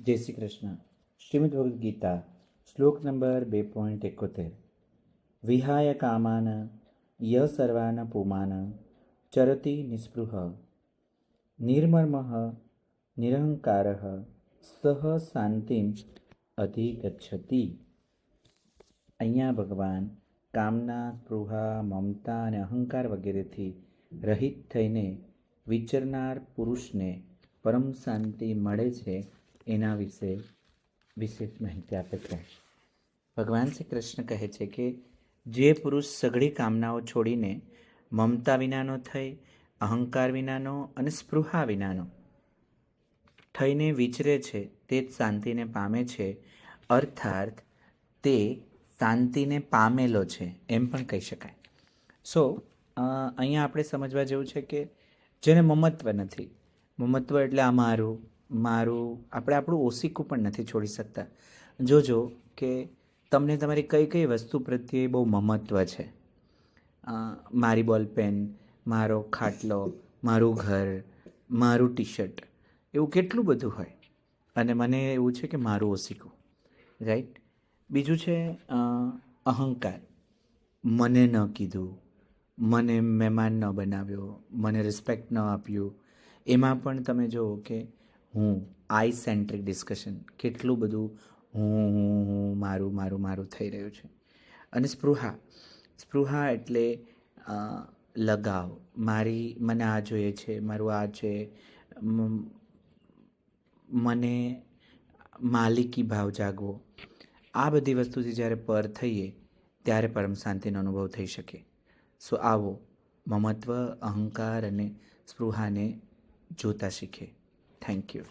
જય શ્રી કૃષ્ણ. શ્રીમદ ભગવદ્ ગીતા, શ્લોક નંબર બે પોઈન્ટ એકોતેર. વિહાય કામાન, ય સર્વાન પુમાન, ચરતી નિસ્પૃહ. નિર્મર્મ નિરહંકાર, સહ શાંતિમ અધિગચ્છતિ. અહીંયા ભગવાન કામના, સ્પૃહા, મમતા અને અહંકાર વગેરેથી રહિત થઈને વિચરનાર પુરુષને પરમ શાંતિ મળે છે એના વિશે વિશેષ માહિતી આપે છે. ભગવાન શ્રી કૃષ્ણ કહે છે કે, જે પુરુષ સઘળી કામનાઓ છોડીને મમતા વિનાનો થઈ, અહંકાર વિનાનો અને સ્પૃહા વિનાનો થઈને વિચરે છે, તે જ શાંતિને પામે છે અર્થાત તે શાંતિને પામેલો છે, એમ પણ કહી શકાય. સો અહીંયા આપણે સમજવા જેવું છે કે, જેને મમત્વ નથી. મમત્વ એટલે આ મારું મારું, આપણે આપણું ઓસીકું પણ નથી છોડી શકતા. જોજો કે તમને તમારી કઈ કઈ વસ્તુ પ્રત્યે બહુ મમત્વ છે. મારી મારી બોલપેન મારો ખાટલો, મારું ઘર, મારું ટી શર્ટ એવું કેટલું બધું હોય. અને મને એવું છે કે મારું ઓસિકું રાઈટ? બીજું છે અહંકાર. મને ન કીધું, મને મહેમાન ન બનાવ્યો, મને રિસ્પેક્ટ ન આપ્યું. એમાં પણ તમે જુઓ કે હું આઈ સેન્ટ્રિક ડિસ્કશન કેટલું બધું હું હું હું, મારું મારું મારું થઈ રહ્યું છે. અને સ્પૃહા સ્પૃહા એટલે લગાવ. મારી, મને આ જોઈએ છે, મારું આ છે. મને માલિકી ભાવ જાગવો. આ બધી વસ્તુથી જ્યારે પર થઈએ, ત્યારે પરમ શાંતિનો અનુભવ થઈ શકે. સો આવો, મમત્વ, અહંકાર અને સ્પૃહાને જોતા શીખે થેન્ક યુ